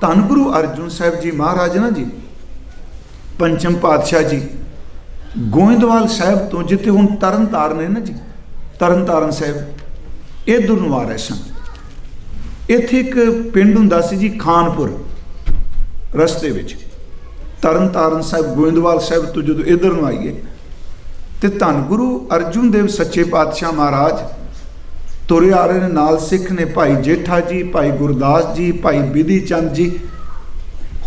ਧੰਨ ਗੁਰੂ ਅਰਜੁਨ ਸਾਹਿਬ ਜੀ ਮਹਾਰਾਜ ਨਾ ਜੀ, ਪੰਚਮ ਪਾਤਸ਼ਾਹ ਜੀ, ਗੋਇੰਦਵਾਲ ਸਾਹਿਬ ਤੋਂ ਜਿੱਥੇ ਹੁਣ ਤਰਨਤਾਰਨ ਹੈ ਨਾ ਜੀ, ਤਰਨਤਾਰਨ ਸਾਹਿਬ ਇਧਰ ਨੂੰ ਆ ਰਹੇ ਸਨ। ਇੱਥੇ ਇੱਕ ਪਿੰਡ ਹੁੰਦਾ ਸੀ ਜੀ ਖਾਨਪੁਰ, ਰਸਤੇ ਵਿੱਚ। ਤਰਨ ਤਾਰਨ ਸਾਹਿਬ, ਗੋਇੰਦਵਾਲ ਸਾਹਿਬ ਤੋਂ ਜਦੋਂ ਇਧਰ ਨੂੰ ਆਈਏ, ਤੇ ਧੰਨ ਗੁਰੂ ਅਰਜੁਨ ਦੇਵ ਸੱਚੇ ਪਾਤਸ਼ਾਹ ਮਹਾਰਾਜ ਤੁਰੇ ਆ ਰਹੇ ਨੇ ਨਾਲ ਸਿੱਖ ਨੇ, ਭਾਈ ਜੇਠਾ ਜੀ, ਭਾਈ ਗੁਰਦਾਸ ਜੀ, ਭਾਈ ਬਿਧੀ ਚੰਦ ਜੀ,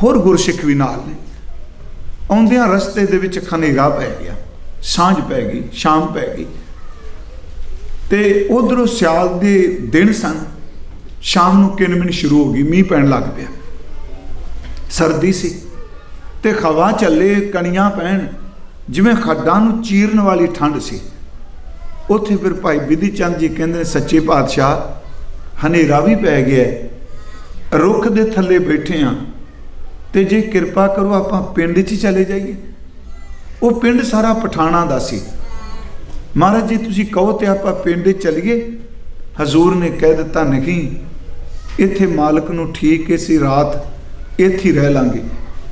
ਹੋਰ ਗੁਰਸਿੱਖ ਵੀ ਨਾਲ ਨੇ। ਆਉਂਦਿਆਂ ਰਸਤੇ ਦੇ ਵਿੱਚ ਖਨੇਰਾ ਪੈ ਗਿਆ, ਸਾਂਝ ਪੈ ਗਈ, ਸ਼ਾਮ ਪੈ ਗਈ। ਤੇ ਉਧਰੋਂ ਸਿਆਲ ਦੇ ਦਿਨ ਸਨ, ਸ਼ਾਮ ਨੂੰ ਕਿਨਮਿਨ ਸ਼ੁਰੂ ਹੋ ਗਈ, ਮੀਂਹ ਪੈਣ ਲੱਗ ਪਿਆ। ਸਰਦੀ ਸੀ ਤੇ ਹਵਾ ਚੱਲੇ, ਕਣੀਆਂ ਪੈਣ, ਜਿਵੇਂ ਖੱਡਾਂ ਨੂੰ ਚੀਰਨ ਵਾਲੀ ਠੰਡ ਸੀ। ਉੱਥੇ ਫਿਰ ਭਾਈ ਬਿਧੀ ਚੰਦ ਜੀ ਕਹਿੰਦੇ ਨੇ, ਸੱਚੇ ਪਾਤਸ਼ਾਹ, ਹਨੇਰਾ ਵੀ ਪੈ ਗਿਆ ਰੁੱਖ ਦੇ ਥੱਲੇ ਬੈਠੇ ਆ ਤੇ ਜੇ ਕਿਰਪਾ ਕਰੋ ਆਪਾਂ ਪਿੰਡ 'ਚ ਚਲੇ ਜਾਈਏ। ਉਹ ਪਿੰਡ ਸਾਰਾ ਪਠਾਣਾ ਦਾ ਸੀ। ਮਹਾਰਾਜ ਜੀ, ਤੁਸੀਂ ਕਹੋ ਤੇ ਆਪਾਂ ਪਿੰਡ ਚਲੀਏ? ਹਜ਼ੂਰ ਨੇ ਕਹਿ ਦਿੱਤਾ, ਨਹੀਂ, ਇੱਥੇ ਮਾਲਕ ਨੂੰ ਠੀਕ ਹੈ ਸੀ ਰਾਤ ਇੱਥੇ ਰਹਿ ਲਾਂਗੇ।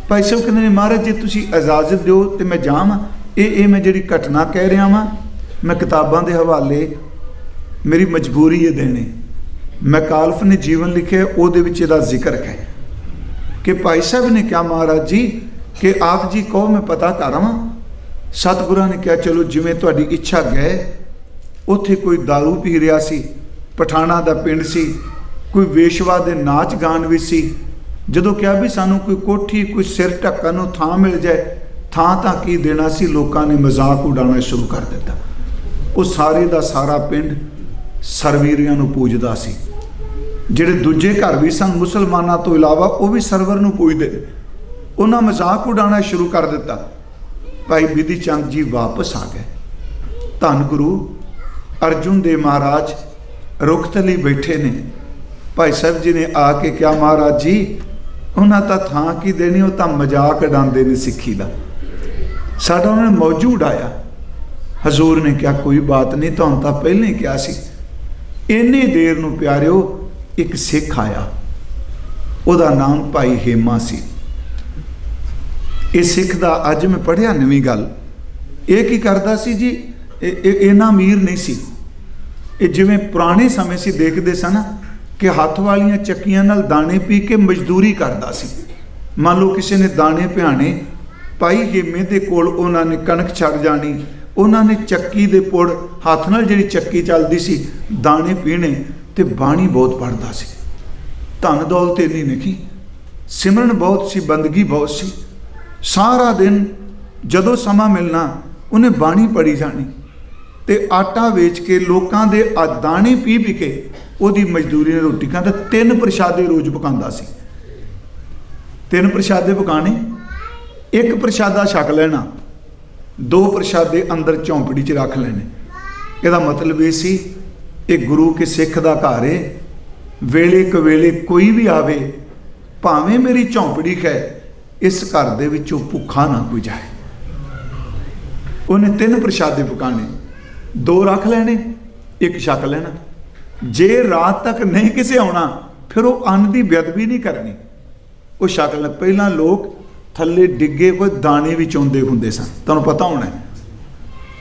ਭਾਈ ਸਾਹਿਬ ਕਹਿੰਦੇ ਨੇ, ਮਹਾਰਾਜ ਜੀ, ਤੁਸੀਂ ਇਜਾਜ਼ਤ ਦਿਓ ਤੇ ਮੈਂ ਜਾਵਾਂ। ਇਹ ਇਹ ਮੈਂ ਜਿਹੜੀ ਘਟਨਾ ਕਹਿ ਰਿਹਾ ਵਾਂ ਮੈਂ ਕਿਤਾਬਾਂ ਦੇ ਹਵਾਲੇ ਮੇਰੀ ਮਜਬੂਰੀ ਇਹ ਦੇਣੇ। ਮੈਂ ਕਾਲਫ ਨੇ ਜੀਵਨ ਲਿਖਿਆ ਉਹਦੇ ਵਿੱਚ ਇਹਦਾ ਜ਼ਿਕਰ ਹੈ ਕਿ ਭਾਈ ਸਾਹਿਬ ਨੇ ਕਿਹਾ, ਮਹਾਰਾਜ ਜੀ, ਕਿ ਆਪ ਜੀ ਕਹੋ, ਮੈਂ ਪਤਾ ਕਰ ਸਤਿਗੁਰਾਂ ਨੇ ਕਿਹਾ, ਚਲੋ ਜਿਵੇਂ ਤੁਹਾਡੀ ਇੱਛਾ ਗਏ, ਉੱਥੇ ਕੋਈ दारू ਪੀ ਰਿਹਾ ਸੀ, ਪਠਾਣਾ ਦਾ ਪਿੰਡ ਸੀ, ਕੋਈ ਵੇਸ਼ਵਾ ਦੇ ਨਾਚ ਗਾਣ ਵੀ ਸੀ, ਜਦੋਂ ਕਿਹਾ ਵੀ ਸਾਨੂੰ ਕੋਈ ਕੋਠੀ, ਕੋਈ ਸਿਰ ਢੱਕਣ ਨੂੰ ਥਾਂ ਮਿਲ ਜਾਏ, ਥਾਂ ਤਾਂ ਕੀ ਦੇਣਾ ਸੀ, ਲੋਕਾਂ ਨੇ ਮਜ਼ਾਕ ਉਡਾਉਣਾ ਸ਼ੁਰੂ ਕਰ ਦਿੱਤਾ। ਉਹ ਸਾਰੇ ਦਾ ਸਾਰਾ ਪਿੰਡ ਸਰਵੀਰੀਆਂ ਨੂੰ ਪੂਜਦਾ ਸੀ। ਜਿਹੜੇ ਦੂਜੇ ਘਰ ਵੀ ਸਨ, ਮੁਸਲਮਾਨਾਂ ਤੋਂ ਇਲਾਵਾ ਉਹ ਵੀ ਸਰਵਰ ਨੂੰ ਪੂਜਦੇ। ਉਹਨਾਂ ਮਜ਼ਾਕ ਉਡਾਉਣਾ ਸ਼ੁਰੂ ਕਰ ਦਿੱਤਾ। ਭਾਈ ਬਿਧੀ ਚੰਦ ਜੀ ਵਾਪਸ ਆ ਗਏ। ਧੰਨ ਗੁਰੂ ਅਰਜੁਨ ਦੇ ਮਹਾਰਾਜ ਰੁੱਖ ਤਲੀ ਬੈਠੇ ਨੇ। ਭਾਈ ਸਾਹਿਬ ਜੀ ਨੇ ਆ ਕੇ ਕਿਹਾ, ਮਹਾਰਾਜ ਜੀ, ਉਹਨਾਂ ਤਾਂ ਥਾਂ ਕੀ ਦੇਣੀ? ਉਹ ਤਾਂ ਮਜ਼ਾਕ ਉਡਾਉਂਦੇ ਨੇ ਸਿੱਖੀ ਦਾ। ਸਾਡਾ ਉਹਨਾਂ ਨੇ ਮੌਜੂਦ ਆਇਆ। ਹਜ਼ੂਰ ਨੇ ਕਿਹਾ, ਕੋਈ ਬਾਤ ਨਹੀਂ, ਤੁਹਾਨੂੰ ਤਾਂ ਪਹਿਲਾਂ ਹੀ ਕਿਹਾ ਸੀ। ਇੰਨੀ ਦੇਰ ਨੂੰ ਪਿਆਰਿਓ, ਇੱਕ ਸਿੱਖ ਆਇਆ। ਉਹਦਾ ਨਾਮ ਭਾਈ ਹੇਮਾ ਸੀ। ਇਹ ਸਿੱਖ ਦਾ ਅੱਜ ਮੈਂ ਪੜਿਆ ਨਵੀਂ ਗੱਲ। ਇਹ ਕੀ ਕਰਦਾ ਸੀ ਜੀ? ਇਹ ਇਹਨਾਂ ਅਮੀਰ ਨਹੀਂ ਸੀ। ਇਹ ਜਿਵੇਂ ਪੁਰਾਣੇ ਸਮੇਂ ਸੀ, ਦੇਖਦੇ ਸਨ ਕਿ ਹੱਥ ਵਾਲੀਆਂ ਚੱਕੀਆਂ ਨਾਲ ਦਾਣੇ ਪੀ ਕੇ ਮਜ਼ਦੂਰੀ ਕਰਦਾ ਸੀ। ਮੰਨ ਲਓ ਕਿਸੇ ਨੇ ਦਾਣੇ ਭਿਆਣੇ ਭਾਈ ਹੇਮੇ ਦੇ ਕੋਲ ਉਹਨਾਂ ਨੇ ਕਣਕ ਛੱਡ ਜਾਣੀ ਉਹਨਾਂ ਨੇ ਚੱਕੀ ਦੇ ਪੁੜ ਹੱਥ ਨਾਲ ਜਿਹੜੀ ਚੱਕੀ ਚੱਲਦੀ ਸੀ, ਦਾਣੇ ਪੀਣੇ ਤੇ ਬਾਣੀ ਬਹੁਤ ਪੜਦਾ ਸੀ। ਧਨ ਦੌਲਤ ਇੰਨੀ ਨਹੀਂ ਸਿਮਰਨ ਬਹੁਤ ਸੀ, ਬੰਦਗੀ ਬਹੁਤ ਸੀ। ਸਾਰਾ ਦਿਨ ਜਦੋਂ ਸਮਾਂ ਮਿਲਣਾ, ਉਹਨੇ ਬਾਣੀ ਪੜੀ ਜਾਣੀ ਤੇ ਆਟਾ ਵੇਚ ਕੇ ਲੋਕਾਂ ਦੇ ਦਾਣੇ ਪੀ ਪੀ ਕੇ ਉਹਦੀ ਮਜ਼ਦੂਰੀ ਨੇ ਰੋਟੀ ਖਾਂਦਾ। ਤਿੰਨ ਪ੍ਰਸ਼ਾਦੇ ਰੋਜ਼ ਪਕਾਉਂਦਾ ਸੀ। ਤਿੰਨ ਪ੍ਰਸ਼ਾਦੇ ਪਕਾਣੇ ਇੱਕ ਪ੍ਰਸ਼ਾਦਾ ਛਕ ਲੈਣਾ ਦੋ ਪ੍ਰਸ਼ਾਦੇ ਅੰਦਰ ਝੌਂਪੜੀ 'ਚ ਰੱਖ ਲੈਣੇ। ਇਹਦਾ ਮਤਲਬ ਇਹ ਸੀ, ਇਹ ਗੁਰੂ ਕੇ ਸਿੱਖ ਦਾ ਘਰ ਏ। ਵੇਲੇ ਕਵੇਲੇ ਕੋਈ ਵੀ ਆਵੇ, ਭਾਵੇਂ ਮੇਰੀ ਝੌਂਪੜੀ ਹੈ ਇਸ ਘਰ ਦੇ ਵਿੱਚੋਂ ਭੁੱਖਾ ਨਾ ਕੋਈ ਜਾਏ। ਉਹਨੇ ਤਿੰਨ ਪ੍ਰਸ਼ਾਦੇ ਪਕਾਣੇ ਦੋ ਰੱਖ ਲੈਣੇ, ਇੱਕ ਛਕ ਲੈਣਾ। ਜੇ ਰਾਤ ਤੱਕ ਨਹੀਂ ਕਿਸੇ ਆਉਣਾ, ਫਿਰ ਉਹ ਅੰਨ ਦੀ ਬੇਅਦਬੀ ਨਹੀਂ ਕਰਨੀ। ਉਹ ਛਕ ਲੈ ਪਹਿਲਾਂ ਲੋਕ ਥੱਲੇ ਡਿੱਗੇ ਕੋਈ ਦਾਣੇ ਵੀ ਚੋਂਦੇ ਹੁੰਦੇ ਸਨ। ਤੁਹਾਨੂੰ ਪਤਾ ਹੋਣਾ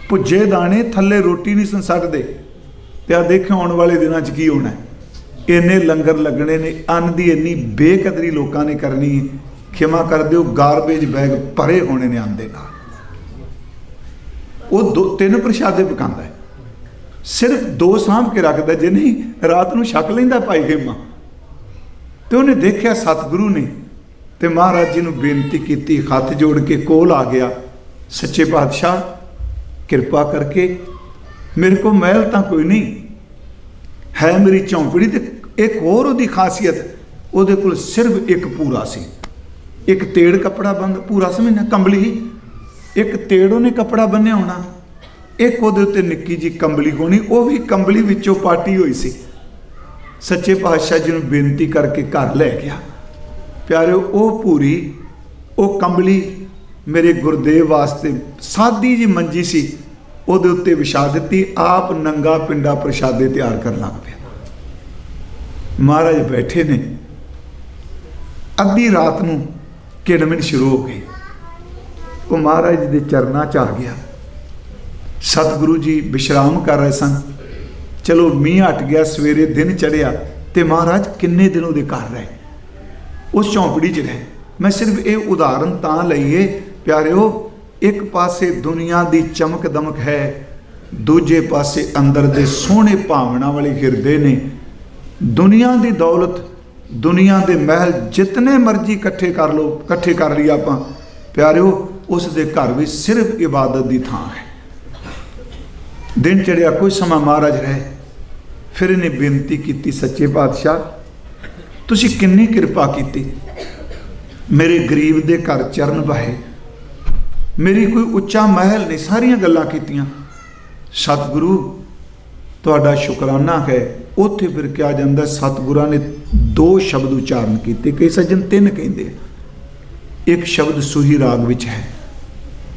ਭੁੱਜੇ ਦਾਣੇ ਥੱਲੇ ਰੋਟੀ ਨਹੀਂ ਸਨ ਸਕਦੇ ਤੇ ਆ ਦੇਖਿਓ ਆਉਣ ਵਾਲੇ ਦਿਨਾਂ 'ਚ ਕੀ ਹੋਣਾ ਇੰਨੇ ਲੰਗਰ ਲੱਗਣੇ ਨੇ, ਅੰਨ ਦੀ ਇੰਨੀ ਬੇਕਦਰੀ ਲੋਕਾਂ ਨੇ ਕਰਨੀ ਹੈ। ਖਿਮਾ ਕਰ ਦਿਓ ਗਾਰਬੇਜ ਬੈਗ ਭਰੇ ਹੋਣੇ ਨੇ ਅੰਨ ਦੇ ਨਾਲ। ਉਹ ਦੋ ਤਿੰਨ ਪ੍ਰਸ਼ਾਦੇ ਪਕਾਉਂਦਾ ਹੈ। ਸਿਰਫ ਦੋ ਸਾਂਭ ਕੇ ਰੱਖਦਾ ਜੇ ਨਹੀਂ, ਰਾਤ ਨੂੰ ਛਕ ਲੈਂਦਾ ਭਾਈ ਖੇਮਾ। ਤੇ ਉਹਨੇ ਦੇਖਿਆ ਸਤਿਗੁਰੂ ਨੇ ਤੇ ਮਹਾਰਾਜ ਜੀ ਨੂੰ ਬੇਨਤੀ ਕੀਤੀ, ਹੱਥ ਜੋੜ ਕੇ ਕੋਲ ਆ ਗਿਆ। ਸੱਚੇ ਪਾਤਸ਼ਾਹ, ਕਿਰਪਾ ਕਰਕੇ। ਮੇਰੇ ਕੋਲ ਮਹਿਲ ਤਾਂ ਕੋਈ ਨਹੀਂ। ਹੈ ਮੇਰੀ ਚੌਂਪੜੀ ਤੇ ਇੱਕ ਹੋਰ ਉਹਦੀ ਖਾਸੀਅਤ, ਉਹਦੇ ਕੋਲ ਸਿਰਫ ਇੱਕ ਪੂਰਾ ਸੀ। ਇੱਕ ਤੇੜ ਕੱਪੜਾ ਬੰਦ ਪੂਰਾ ਸਮਝਣਾ ਕੰਬਲੀ। ਹੀ ਇੱਕ ਤੇੜ ਉਹਨੇ ਕੱਪੜਾ ਬੰਨਿਆ ਹੋਣਾ। ਇੱਕ ਉਹਦੇ ਉੱਤੇ ਨਿੱਕੀ ਜੀ ਕੰਬਲੀ ਹੋਣੀ, ਉਹ ਵੀ ਕੰਬਲੀ ਵਿੱਚੋਂ ਪਾਟੀ ਹੋਈ ਸੀ। ਸੱਚੇ ਪਾਤਸ਼ਾਹ ਜੀ ਨੂੰ ਬੇਨਤੀ ਕਰਕੇ ਘਰ ਲੈ ਗਿਆ। ਪਿਆਰਿਓ, ਉਹ ਪੂਰੀ ਉਹ ਕੰਬਲੀ ਮੇਰੇ ਗੁਰਦੇਵ ਵਾਸਤੇ ਸਾਦੀ ਜੀ ਮੰਜੀ ਸੀ, ਉਹਦੇ ਉੱਤੇ ਵਿਛਾ ਦਿੱਤੀ, ਆਪ ਨੰਗਾ ਪਿੰਡਾ ਪ੍ਰਸ਼ਾਦੇ ਤਿਆਰ ਕਰਨ ਲੱਗ ਪਿਆ। ਮਹਾਰਾਜ ਬੈਠੇ ਨੇ। ਅੱਧੀ ਰਾਤ ਨੂੰ ਕਿੜਮਿਣ ਸ਼ੁਰੂ ਹੋ ਗਈ। ਉਹ ਮਹਾਰਾਜ ਦੇ ਚਰਨਾਂ 'ਚ ਆ ਗਿਆ। ਸਤਿਗੁਰੂ ਜੀ ਵਿਸ਼ਰਾਮ ਕਰ ਰਹੇ ਸਨ। ਚਲੋ ਮੀਂਹ ਹਟ ਗਿਆ, ਸਵੇਰੇ ਦਿਨ ਚੜਿਆ ਤੇ ਮਹਾਰਾਜ ਕਿੰਨੇ ਦਿਨ ਉਹਦੇ ਘਰ ਰਹੇ। ਉਸ ਝੌਂਪੜੀ 'ਚ ਰਹੇ। ਮੈਂ ਸਿਰਫ ਇਹ ਉਦਾਹਰਨ ਤਾਂ ਲਈਏ, ਪਿਆਰਿਓ, ਇੱਕ ਪਾਸੇ ਦੁਨੀਆ ਦੀ ਚਮਕ ਦਮਕ ਹੈ, ਦੂਜੇ ਪਾਸੇ ਅੰਦਰ ਦੇ ਸੋਹਣੇ ਭਾਵਨਾ ਵਾਲੇ ਹਿਰਦੇ ਨੇ। ਦੁਨੀਆ ਦੀ ਦੌਲਤ, ਦੁਨੀਆ ਦੇ ਮਹਿਲ ਜਿਤਨੇ ਮਰਜ਼ੀ ਇਕੱਠੇ ਕਰ ਲਓ, ਇਕੱਠੇ ਕਰ ਲਈ ਆਪਾਂ। ਪਿਆਰਿਓ, ਉਸ ਦੇ ਘਰ ਵਿੱਚ ਸਿਰਫ ਇਬਾਦਤ ਦੀ ਥਾਂ ਹੈ। ਦਿਨ ਚੜਿਆ ਕੋਈ ਸਮਾਂ ਮਹਾਰਾਜ ਰਹੇ। ਫਿਰ ਇਹਨੇ ਬੇਨਤੀ ਕੀਤੀ, ਸੱਚੇ ਪਾਤਸ਼ਾਹ ਤੁਸੀਂ ਕਿੰਨੀ ਕਿਰਪਾ ਕੀਤੀ? ਮੇਰੇ ਗਰੀਬ ਦੇ ਘਰ ਚਰਨ ਵਹੇ। ਮੇਰੀ ਕੋਈ ਉੱਚਾ ਮਹਿਲ ਨਹੀਂ, ਸਾਰੀਆਂ ਗੱਲਾਂ ਕੀਤੀਆਂ। ਸਤਿਗੁਰੂ, ਤੁਹਾਡਾ ਸ਼ੁਕਰਾਨਾ ਹੈ। ਉੱਥੇ ਫਿਰ ਕਿਹਾ ਜਾਂਦਾ, ਸਤਿਗੁਰਾਂ ਨੇ ਦੋ ਸ਼ਬਦ ਉਚਾਰਨ ਕੀਤੇ, ਕਈ ਸੱਜਣ ਤਿੰਨ ਕਹਿੰਦੇ ਇੱਕ ਸ਼ਬਦ ਸੂਹੀ ਰਾਗ ਵਿੱਚ ਹੈ।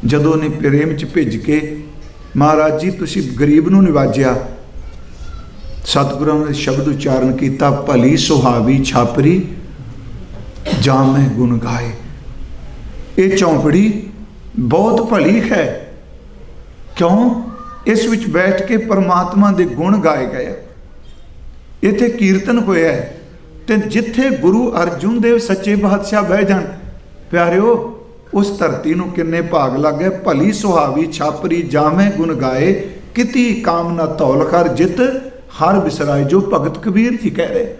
ਜਦੋਂ ਨੇ ਪ੍ਰੇਮ ਚ ਭਿੱਜ ਕੇ, ਮਹਾਰਾਜ ਜੀ, ਤੁਸੀਂ ਗਰੀਬ ਨੂੰ ਨਿਵਾਜਿਆ ਸਤਿਗੁਰਾਂ ਨੇ ਸ਼ਬਦ ਉਚਾਰਨ ਕੀਤਾ, ਭਲੀ ਸੁਹਾਵੀ ਛਾਪਰੀ, ਜਾਂ ਮੈਂ ਗੁਣ ਗਾਏ। ਇਹ ਚੌਂਪੜੀ ਬਹੁਤ ਭਲੀ ਹੈ। ਕਿਉਂ? ਇਸ ਵਿੱਚ ਬੈਠ ਕੇ ਪਰਮਾਤਮਾ ਦੇ ਗੁਣ ਗਾਏ ਗਏ ਇੱਥੇ ਕੀਰਤਨ ਹੋਇਆ ਹੈ ਤੇ ਜਿੱਥੇ ਗੁਰੂ ਅਰਜੁਨ ਦੇਵ ਸੱਚੇ ਬਾਦਸ਼ਾਹ ਬਹਿ ਜਾਣ, ਪਿਆਰਿਓ, ਉਸ ਧਰਤੀ ਨੂੰ ਕਿੰਨੇ ਭਾਗ ਲੱਗੇ ਭਲੀ ਸੁਹਾਵੀ ਛਾਪਰੀ ਜਾਵੇਂ ਗੁਣ ਗਾਏ, ਕਿਤੀ ਕਾਮਨਾ ਤੌਲ ਕਰ ਜਿਤ ਹਰ ਬਿਸਰਾਏ ਜੋ ਭਗਤ ਕਬੀਰ ਜੀ ਕਹਿ ਰਹੇ।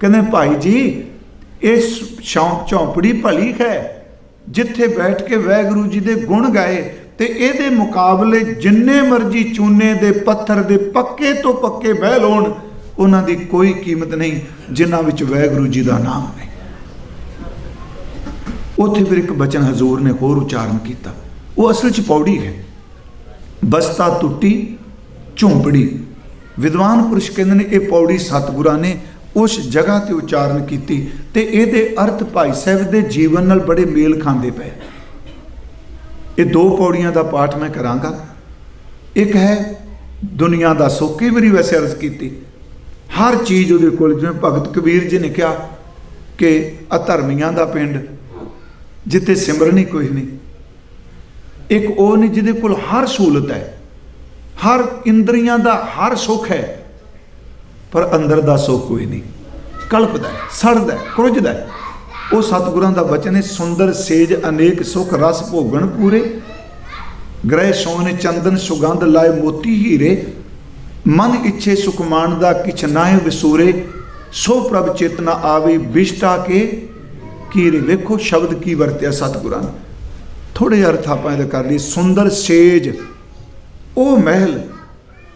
ਕਹਿੰਦੇ, ਭਾਈ ਜੀ ਇਸ ਸ਼ੌਂਕ ਝੌਂਪੜੀ ਭਲੀ ਹੈ। ਜਿੱਥੇ ਬੈਠ ਕੇ ਵਾਹਿਗੁਰੂ ਜੀ ਦੇ ਗੁਣ ਗਾਏ ਤੇ ਇਹਦੇ ਮੁਕਾਬਲੇ ਜਿੰਨੇ ਮਰਜ਼ੀ ਚੂਨੇ ਦੇ ਪੱਥਰ ਦੇ ਪੱਕੇ ਤੋਂ ਪੱਕੇ ਬਹਿ ਲੋਣ, ਉਹਨਾਂ ਦੀ ਕੋਈ ਕੀਮਤ ਨਹੀਂ, ਜਿਨ੍ਹਾਂ ਵਿੱਚ ਵਾਹਿਗੁਰੂ ਜੀ ਦਾ ਨਾਮ ਹੈ। ਉੱਥੇ ਫਿਰ ਇੱਕ ਬਚਨ ਹਜ਼ੂਰ ਨੇ ਹੋਰ ਉਚਾਰਨ ਕੀਤਾ। ਉਹ ਅਸਲ 'ਚ ਪੌੜੀ ਹੈ। ਬਸਤਾ ਟੁੱਟੀ ਝੌਂਪੜੀ। ਵਿਦਵਾਨ ਪੁਰਸ਼ ਕਹਿੰਦੇ ਨੇ, ਇਹ ਪੌੜੀ ਸਤਿਗੁਰਾਂ ਨੇ ਉਸ ਜਗ੍ਹਾ ਤੇ ਉਚਾਰਨ ਕੀਤੀ ਤੇ ਇਹਦੇ ਅਰਥ ਭਾਈ ਸਾਹਿਬ ਦੇ ਜੀਵਨ ਨਾਲ ਬੜੇ ਮੇਲ ਖਾਂਦੇ ਪਏ। ਇਹ ਦੋ ਪੌੜੀਆਂ ਦਾ ਪਾਠ ਮੈਂ ਕਰਾਂਗਾ। ਇੱਕ ਹੈ ਦੁਨੀਆ ਦਾ ਸੁੱਖ, ਕਈ ਵਾਰੀ ਵੈਸੇ ਅਰਜ਼ ਕੀਤੀ। ਹਰ ਚੀਜ਼ ਉਹਦੇ ਕੋਲ, ਜਿਵੇਂ ਭਗਤ ਕਬੀਰ ਜੀ ਨੇ ਕਿਹਾ ਕਿ ਅਧਰਮੀਆਂ ਦਾ ਪਿੰਡ, ਜਿੱਥੇ ਸਿਮਰਨ ਹੀ ਕੋਈ ਨਹੀਂ। ਇੱਕ ਉਹ ਨਹੀਂ ਜਿਹਦੇ ਕੋਲ ਹਰ ਸਹੂਲਤ ਹੈ। ਹਰ ਇੰਦਰੀਆਂ ਦਾ ਹਰ ਸੁੱਖ ਹੈ ਪਰ ਅੰਦਰ ਦਾ ਸੁੱਖ ਕੋਈ ਨਹੀਂ। ਕਲਪਦਾ ਹੈ, ਸੜਦਾ ਹੈ, ਉਹ ਸਤਿਗੁਰਾਂ ਦਾ ਬਚਨ ਹੈ ਸੁੰਦਰ ਸੇਜ ਅਨੇਕ ਸੁਖ ਰਸ ਭੋਗਣ ਪੂਰੇ। ਗ੍ਰਹਿ ਸੋਨ ਚੰਦਨ ਸੁਗੰਧ ਲਾਏ ਮੋਤੀ ਹੀਰੇ। ਮਨ ਇੱਛੇ ਸੁਖਮਾਨ ਦਾ ਕਿਛ ਨਾਹਿ ਵਿਸੂਰੇ। ਸੋ ਪ੍ਰਭ ਚੇਤਨਾ ਆਵੇ ਵਿਸ਼ਟਾ ਕੇ। ਕੀਰੇ ਵੇਖੋ ਸ਼ਬਦ ਕੀ ਵਰਤਿਆ ਸਤਿਗੁਰਾਂ ਨੇ। ਥੋੜੇ ਅਰਥ ਆਪਾਂ ਇਹਦੇ ਕਰ ਲਈ ਸੁੰਦਰ ਸੇਜ ਉਹ ਮਹਿਲ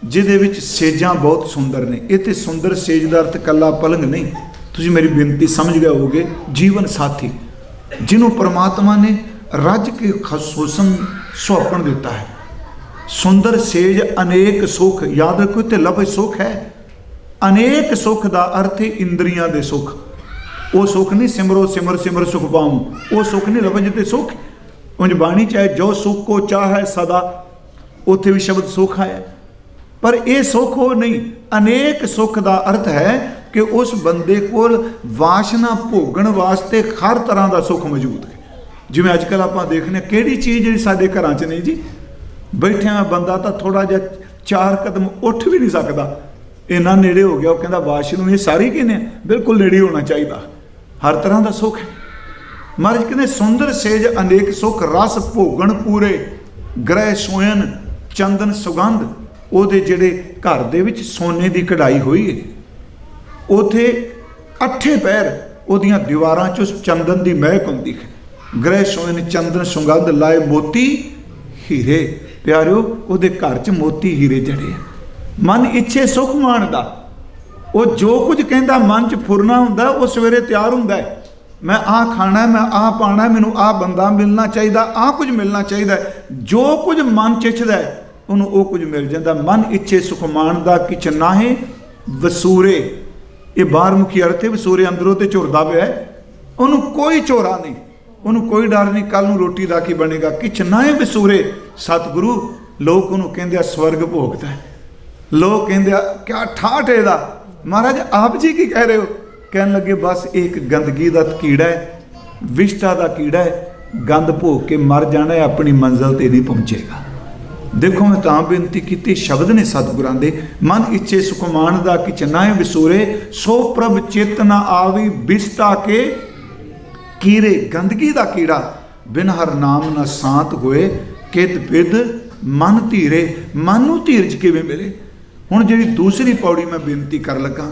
ਜਿਹਦੇ ਵਿੱਚ ਸੇਜਾਂ ਬਹੁਤ ਸੁੰਦਰ ਨੇ। ਇਹ ਇੱਥੇ ਸੁੰਦਰ ਸੇਜ ਦਾ ਅਰਥ ਕੱਲਾ ਪਲੰਗ ਨਹੀਂ। ਤੁਸੀਂ ਮੇਰੀ ਬੇਨਤੀ ਸਮਝ ਗਏ ਹੋਗੇ ਜੀਵਨ ਸਾਥੀ, ਜਿਹਨੂੰ ਪ੍ਰਮਾਤਮਾ ਨੇ ਰੱਜ ਕੇ ਖਸੂਸਨ ਸੁਹੱਪਣ ਦਿੱਤਾ ਹੈ। ਸੁੰਦਰ ਸੇਜ ਅਨੇਕ ਸੁਖ, ਯਾਦ ਰੱਖੋ ਤੇ ਲਫ਼ਜ਼ ਸੁਖ ਹੈ। ਅਨੇਕ ਸੁਖ ਦਾ ਅਰਥ ਇੰਦਰੀਆਂ ਦੇ ਸੁਖ। ਉਹ ਸੁਖ ਨਹੀਂ ਸਿਮਰੋ ਸਿਮਰ ਸਿਮਰ ਸੁਖ ਪਾਉ। ਉਹ ਸੁਖ ਨਹੀਂ ਲਫ਼ਜ਼ ਤੇ ਸੁਖ। ਉਂਝ ਬਾਣੀ ਚਾਹੇ ਜੋ ਸੁਖ ਕੋ ਚਾਹੈ ਸਦਾ ਉੱਥੇ ਵੀ ਸ਼ਬਦ ਸੁਖ ਆਇਆ ਪਰ ਇਹ ਸੁਖ ਉਹ ਨਹੀਂ, ਅਨੇਕ ਸੁਖ ਦਾ ਅਰਥ ਹੈ ਕਿ ਉਸ ਬੰਦੇ ਕੋਲ ਵਾਸ਼ਨਾ ਭੋਗਣ ਵਾਸਤੇ ਹਰ ਤਰ੍ਹਾਂ ਦਾ ਸੁਖ ਮੌਜੂਦ ਹੈ। ਜਿਵੇਂ ਅੱਜ ਕੱਲ ਆਪਾਂ ਦੇਖਨੇ ਕਿਹੜੀ ਚੀਜ਼ ਜਿਹੜੀ ਸਾਡੇ ਘਰਾਂ 'ਚ ਨਹੀਂ ਜੀ? ਬੈਠਿਆ ਬੰਦਾ ਤਾਂ ਥੋੜਾ ਜਿਹਾ ਚਾਰ ਕਦਮ ਉੱਠ ਵੀ ਨਹੀਂ ਸਕਦਾ। ਇੰਨਾ ਨੇੜੇ ਹੋ ਗਿਆ, ਉਹ ਕਹਿੰਦਾ ਵਾਸ਼ਰੂਮ ਇਹ ਸਾਰੀ ਕਿਨੇ ਬਿਲਕੁਲ ਨੇੜੇ ਹੋਣਾ ਚਾਹੀਦਾ। ਹਰ ਤਰ੍ਹਾਂ ਦਾ ਸੁੱਖ ਹੈ। ਮਹਾਰਾਜ ਕਹਿੰਦੇ ਸੁੰਦਰ ਸੇਜ ਅਨੇਕ ਸੁੱਖ, ਰਸ ਭੋਗਣ ਪੂਰੇ, ਗ੍ਰਹਿ ਸੋਇਨ ਚੰਦਨ ਸੁਗੰਧ ਉਹਦੇ ਜਿਹੜੇ ਘਰ ਦੇ ਵਿੱਚ ਸੋਨੇ ਦੀ ਕਢਾਈ ਹੋਈ ਹੈ। ਉਥੇ ਅੱਠੇ ਪੈਰ ਉਹਦੀਆਂ ਦੀਵਾਰਾਂ 'ਚ ਉਸ ਚੰਦਨ ਦੀ ਮਹਿਕ ਹੁੰਦੀ ਹੈ। ਗ੍ਰਹਿ ਸੋਇਨ ਚੰਦਨ ਸੁਗੰਧ ਲਾਏ ਮੋਤੀ, ਹੀਰੇ। ਪਿਆਰਿਓ, ਉਹਦੇ ਘਰ 'ਚ ਮੋਤੀ, ਹੀਰੇ ਜੜੇ ਮਨ ਇੱਛੇ ਸੁਖ ਮਾਣਦਾ। ਉਹ ਜੋ ਕੁਝ ਕਹਿੰਦਾ, ਮਨ 'ਚ ਫੁਰਨਾ ਹੁੰਦਾ, ਉਹ ਸਵੇਰੇ ਤਿਆਰ ਹੁੰਦਾ ਹੈ। ਮੈਂ ਆਹ ਖਾਣਾ, ਮੈਂ ਆਹ ਪਾਣਾ ਮੈਨੂੰ ਆਹ ਬੰਦਾ ਮਿਲਣਾ ਚਾਹੀਦਾ, ਆਹ ਕੁਝ ਮਿਲਣਾ ਚਾਹੀਦਾ ਜੋ ਕੁਝ ਮਨ 'ਚ ਇੱਛਦਾ ਉਹਨੂੰ ਉਹ ਕੁਝ ਮਿਲ ਜਾਂਦਾ। ਮਨ ਇੱਛੇ ਸੁਖ ਦਾ ਕਿਛ ਨਾਹੇ ਵਸੂਰੇ। ਇਹ ਬਾਹਰਮੁਖੀ ਅਰਥ ਹੈ, ਵਸੂਰੇ ਅੰਦਰੋਂ ਤੇ ਝੁਰਦਾ ਪਿਆ ਉਹਨੂੰ ਕੋਈ ਝੋਰਾ ਨਹੀਂ। ਉਹਨੂੰ ਕੋਈ ਡਰ ਨਹੀਂ ਕੱਲ ਨੂੰ ਰੋਟੀ ਦਾ ਕੀ ਬਣੇਗਾ। ਕਿਛ ਨਾਹੇ ਵਸੂਰੇ? ਸਤਿਗੁਰੂ, ਲੋਕ ਉਹਨੂੰ ਕਹਿੰਦੇ ਆ, ਸਵਰਗ ਭੋਗਦਾ ਲੋਕ ਕਹਿੰਦੇ ਆ, ਕਿਆ ਠਾਠ ਇਹਦਾ। ਮਹਾਰਾਜ, ਆਪ ਜੀ ਕੀ ਕਹਿ ਰਹੇ ਹੋ? ਕਹਿਣ ਲੱਗੇ, ਬਸ ਇਹ ਇੱਕ ਗੰਦਗੀ ਦਾ ਕੀੜਾ ਹੈ, ਵਿਸ਼ਟਾ ਦਾ ਕੀੜਾ ਹੈ। ਗੰਦ ਭੋਗ ਕੇ ਮਰ ਜਾਣਾ ਆਪਣੀ ਮੰਜ਼ਲ ਤੇ ਨਹੀਂ ਪਹੁੰਚੇਗਾ। ਦੇਖੋ ਮੈਂ ਤਾਂ ਬੇਨਤੀ ਕੀਤੀ, ਸ਼ਬਦ ਨੇ ਸਤਿਗੁਰਾਂ ਦੇ। ਮਨ ਇੱਛੇ ਸੁਖਮਾਨ ਦਾ ਕਿਚਨਾਏ ਵਿਸੂਰੇ, ਸੋ ਪ੍ਰਭ ਚੇਤਨਾ ਆਵੀ ਬਿਸਤਾ ਕੇ ਕੀਰੇ। ਗੰਦਗੀ ਦਾ ਕੀੜਾ, ਬਿਨ ਹਰ ਨਾਮ ਨਾ ਸਾਤ ਹੋਏ, ਕਿਤ ਬਿਦ ਮਨ ਧੀਰੇ। ਮਨ ਨੂੰ ਧੀਰਜ ਕਿਵੇਂ ਮਿਲੇ? ਹੁਣ ਜਿਹੜੀ ਦੂਸਰੀ ਪੌੜੀ ਮੈਂ ਬੇਨਤੀ ਕਰ ਲੱਗਾ,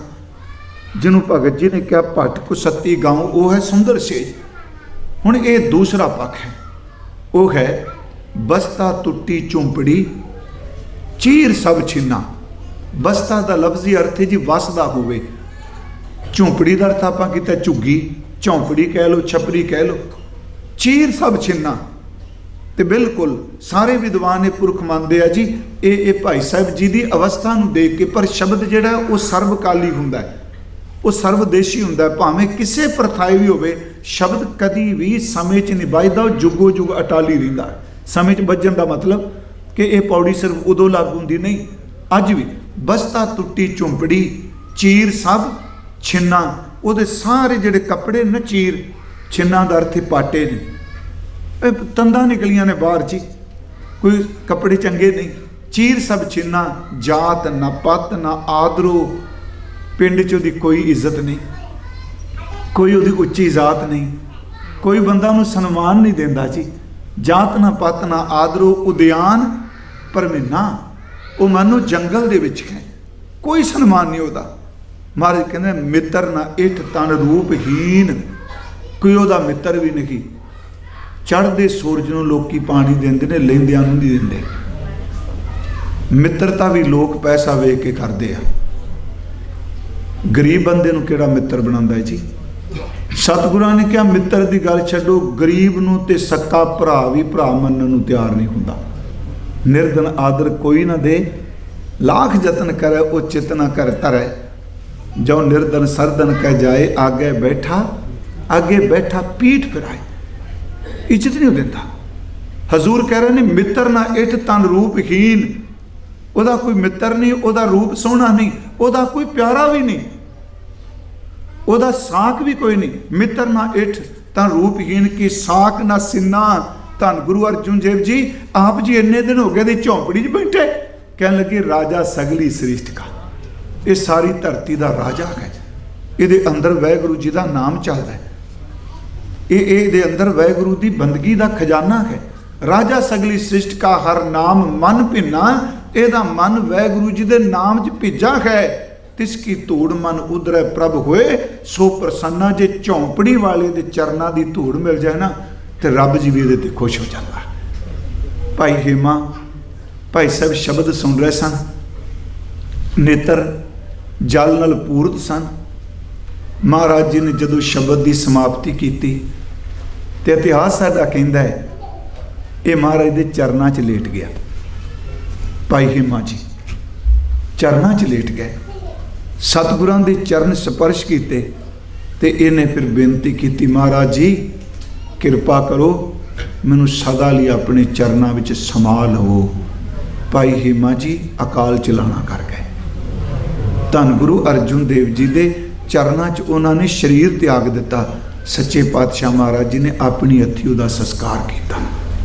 ਜਿਹਨੂੰ ਭਗਤ ਜੀ ਨੇ ਕਿਹਾ ਭੱਟ ਕੋ ਸੱਤੀ ਗਾਉ, ਉਹ ਹੈ ਸੁੰਦਰ ਸੇਜ। ਹੁਣ ਇਹ ਦੂਸਰਾ ਪੱਖ ਹੈ। ਉਹ ਹੈ ਬਸਤਾ ਟੁੱਟੀ ਝੁੰਪੜੀ, ਚੀਰ ਸਭ ਛਿੰਨਾ। ਬਸਤਾ ਦਾ ਲਫ਼ਜ਼ੀ ਅਰਥ ਹੈ ਜੀ ਵਸਦਾ ਹੋਵੇ। ਝੁੰਪੜੀ ਦਾ ਅਰਥ ਆਪਾਂ ਕੀਤਾ ਝੁੱਗੀ, ਝੌਂਪੜੀ ਕਹਿ ਲਓ ਛਪਰੀ ਕਹਿ ਲਓ। ਚੀਰ ਸਭ ਛਿੰਨਾ। ਤੇ ਬਿਲਕੁਲ ਸਾਰੇ ਵਿਦਵਾਨ ਇਹ ਪੁਰਖ ਮੰਨਦੇ ਆ ਜੀ, ਇਹ ਇਹ ਭਾਈ ਸਾਹਿਬ ਜੀ ਦੀ ਅਵਸਥਾ ਨੂੰ ਦੇਖ ਕੇ, ਪਰ ਸ਼ਬਦ ਜਿਹੜਾ ਉਹ ਸਰਵਕਾਲੀ ਹੁੰਦਾ ਹੈ। ਉਹ ਸਰਵਦੇਸ਼ੀ ਹੁੰਦਾ ਭਾਵੇਂ ਕਿਸੇ ਪ੍ਰਥਾਈ ਵੀ ਹੋਵੇ, ਸ਼ਬਦ ਕਦੀ ਵੀ ਸਮੇਂ 'ਚ ਨਹੀਂ ਵੱਜਦਾ ਉਹ ਜੁਗੋ ਜੁਗ ਅਟਾਲੀ ਰਹਿੰਦਾ ਸਮੇਂ 'ਚ ਵੱਜਣ ਦਾ ਮਤਲਬ ਕਿ ਇਹ ਪੌੜੀ ਸਿਰਫ ਉਦੋਂ ਲਾਗੂ ਹੁੰਦੀ ਨਹੀਂ, ਅੱਜ ਵੀ। ਬਸਤਾ ਟੁੱਟੀ ਝੁੰਪੜੀ, ਚੀਰ ਸਭ ਛਿੰਨਾ, ਉਹਦੇ ਸਾਰੇ ਜਿਹੜੇ ਕੱਪੜੇ ਨੇ ਚੀਰ, ਛਿੰਨਾ ਦਾ ਅਰਥ ਪਾਟੇ ਨੇ। ਇਹ ਤੰਦਾਂ ਨਿਕਲੀਆਂ ਨੇ ਬਾਹਰ ਜੀ। ਕੋਈ ਕੱਪੜੇ ਚੰਗੇ ਨਹੀਂ। ਚੀਰ ਸਭ ਛਿੰਨਾ, ਜਾਤ ਨਾ ਪਤ, ਨਾ ਆਦਰੋ। ਪਿੰਡ 'ਚ ਉਹਦੀ ਕੋਈ ਇੱਜ਼ਤ ਨਹੀਂ। ਕੋਈ ਉਹਦੀ ਉੱਚੀ ਜ਼ਾਤ ਨਹੀਂ। ਕੋਈ ਬੰਦਾ ਉਹਨੂੰ ਸਨਮਾਨ ਨਹੀਂ ਦਿੰਦਾ ਜੀ। ਜਾਤ ਨਾ ਪਤ ਨਾ ਆਦਰੋ ਉਦਿਆਨ ਪਰ ਪਰਮਿਨਾ ਉਹ ਮਾਨੋ ਜੰਗਲ ਦੇ ਵਿੱਚ ਹੈ ਕੋਈ ਸਨਮਾਨ ਨਹੀਂ ਉਹਦਾ। ਮਹਾਰਾਜ ਕਹਿੰਦੇ, ਮਿੱਤਰ ਨਾ ਇਠ ਤਨ ਰੂਪਹੀਨ ਕੋਈ ਉਹਦਾ ਮਿੱਤਰ ਵੀ ਨਹੀਂ। ਚੜ੍ਹਦੇ ਸੂਰਜ ਨੂੰ ਲੋਕੀ ਪਾਣੀ ਦਿੰਦੇ ਨੇ, ਲੈਂਦਿਆਂ ਨੂੰ ਨਹੀਂ ਦਿੰਦੇ। ਮਿੱਤਰਤਾ ਵੀ ਲੋਕ ਪੈਸਾ ਵੇਖ ਕੇ ਕਰਦੇ ਆ। ਗਰੀਬ ਬੰਦੇ ਨੂੰ ਕਿਹੜਾ ਮਿੱਤਰ ਬਣਾਉਂਦਾ ਹੈ ਜੀ? ਸਤਿਗੁਰਾਂ ਨੇ ਕਿਹਾ, ਮਿੱਤਰ ਦੀ ਗੱਲ ਛੱਡੋ, ਗਰੀਬ ਨੂੰ ਤੇ ਸੱਕਾ ਭਰਾ ਵੀ ਭਰਾ ਮੰਨਣ ਨੂੰ ਤਿਆਰ ਨਹੀਂ ਹੁੰਦਾ। ਨਿਰਦਨ ਆਦਰ ਕੋਈ ਨਾ ਦੇ, ਲਾਖ ਯਤਨ ਕਰੇ, ਉਹ ਚਿਤ ਨਾ ਕਰ ਤਰੈ ਜੋ ਨਿਰਦਨ ਸਰਦਨ ਕਹਿ ਜਾਏ, ਆਗੇ ਬੈਠਾ ਅੱਗੇ ਬੈਠਾ ਪੀਠ ਫਿਰਾਏ। ਇੱਜ਼ਤ ਨਹੀਂ ਉਹ ਦਿੰਦਾ। ਹਜ਼ੂਰ ਕਹਿ ਰਹੇ ਨੇ, ਮਿੱਤਰ ਨਾ ਇਠ ਤਨ ਰੂਪਹੀਨ ਉਹਦਾ ਕੋਈ ਮਿੱਤਰ ਨਹੀਂ, ਉਹਦਾ ਰੂਪ ਸੋਹਣਾ ਨਹੀਂ, ਉਹਦਾ ਕੋਈ ਪਿਆਰਾ ਵੀ ਨਹੀਂ। ਉਹਦਾ ਸਾਖ ਵੀ ਕੋਈ ਨਹੀਂ। ਮਿੱਤਰ ਨਾ ਇਠ, ਤਾਂ ਰੂਪਹੀਣ ਕੀ ਸਾਖ ਨਾ ਸਿੰਨਾ। ਧੰਨ ਗੁਰੂ ਅਰਜੁਨ ਦੇਵ ਜੀ, ਆਪ ਜੀ ਇੰਨੇ ਦਿਨ ਹੋ ਗਏ ਦੀ ਝੌਂਪੜੀ 'ਚ ਬੈਠੇ। ਕਹਿਣ ਲੱਗੇ, ਰਾਜਾ ਸਗਲੀ ਸ੍ਰਿਸ਼ਟ ਕਾ। ਇਹ ਸਾਰੀ ਧਰਤੀ ਦਾ ਰਾਜਾ ਹੈ ਇਹਦੇ ਅੰਦਰ ਵਾਹਿਗੁਰੂ ਜੀ ਦਾ ਨਾਮ ਚੱਲਦਾ ਹੈ। ਇਹ ਇਹ ਇਹਦੇ ਅੰਦਰ ਵੈਗੁਰੂ ਦੀ ਬੰਦਗੀ ਦਾ ਖਜ਼ਾਨਾ ਹੈ। ਰਾਜਾ ਸਗਲੀ ਸ੍ਰਿਸ਼ਟ ਕਾ ਹਰ ਨਾਮ ਮਨ ਭਿੰਨਾ। ਇਹਦਾ ਮਨ ਵੈਗੁਰੂ ਜੀ ਦੇ ਨਾਮ 'ਚ ਭਿੱਜਾ ਹੈ। ਤਿਸ ਕੀ ਧੂੜ ਮਨ ਉਧਰੈ ਪ੍ਰਭ ਹੋਏ, ਸੋ ਪ੍ਰਸੰਨਾ ਜੇ ਝੌਂਪੜੀ ਵਾਲੇ ਦੇ ਚਰਨਾਂ ਦੀ ਧੂੜ ਮਿਲ ਜਾਏ ਨਾ, ਤੇ ਰੱਬ ਜੀ ਵੀ ਇਹਦੇ ਤੇ ਖੁਸ਼ ਹੋ ਜਾਂਦਾ। ਭਾਈ ਹੇਮਾ, ਭਾਈ ਸਾਹਿਬ ਸ਼ਬਦ ਸੁਣ ਰਹੇ ਸਨ। ਨੇਤਰ ਜਲ ਨਾਲ ਪੂਰਤ ਸਨ। ਮਹਾਰਾਜ ਜੀ ਨੇ ਜਦੋਂ ਸ਼ਬਦ ਦੀ ਸਮਾਪਤੀ ਕੀਤੀ, ਤੇ ਇਤਿਹਾਸ ਸਾਡਾ ਕਹਿੰਦਾ ਹੈ, ਇਹ ਮਹਾਰਾਜ ਦੇ ਚਰਨਾਂ 'ਚ ਲੇਟ ਗਿਆ। ਭਾਈ ਹਿਮਾ ਜੀ, ਚਰਨਾਂ 'ਚ ਲੇਟ ਗਏ। ਸਤਿਗੁਰਾਂ ਦੇ ਚਰਨ ਸਪਰਸ਼ ਕੀਤੇ ਤੇ ਇਹਨੇ ਫਿਰ ਬੇਨਤੀ ਕੀਤੀ, ਮਹਾਰਾਜ ਜੀ, ਕਿਰਪਾ ਕਰੋ, ਮੈਨੂੰ ਸਦਾ ਲਈ ਆਪਣੇ ਚਰਨਾਂ ਵਿੱਚ ਸਮਾ ਲਵੋ ਭਾਈ ਹਿਮਾ ਜੀ, ਅਕਾਲ ਚਲਾਣਾ ਕਰ ਗਏ। ਧੰਨ ਗੁਰੂ ਅਰਜੁਨ ਦੇਵ ਜੀ ਦੇ ਚਰਨਾਂ 'ਚ ਉਹਨਾਂ ਨੇ ਸਰੀਰ ਤਿਆਗ ਦਿੱਤਾ। ਸੱਚੇ ਪਾਤਸ਼ਾਹ ਮਹਾਰਾਜ ਜੀ ਨੇ ਆਪਣੀ ਹੱਥੀ ਦਾ ਸੰਸਕਾਰ ਕੀਤਾ।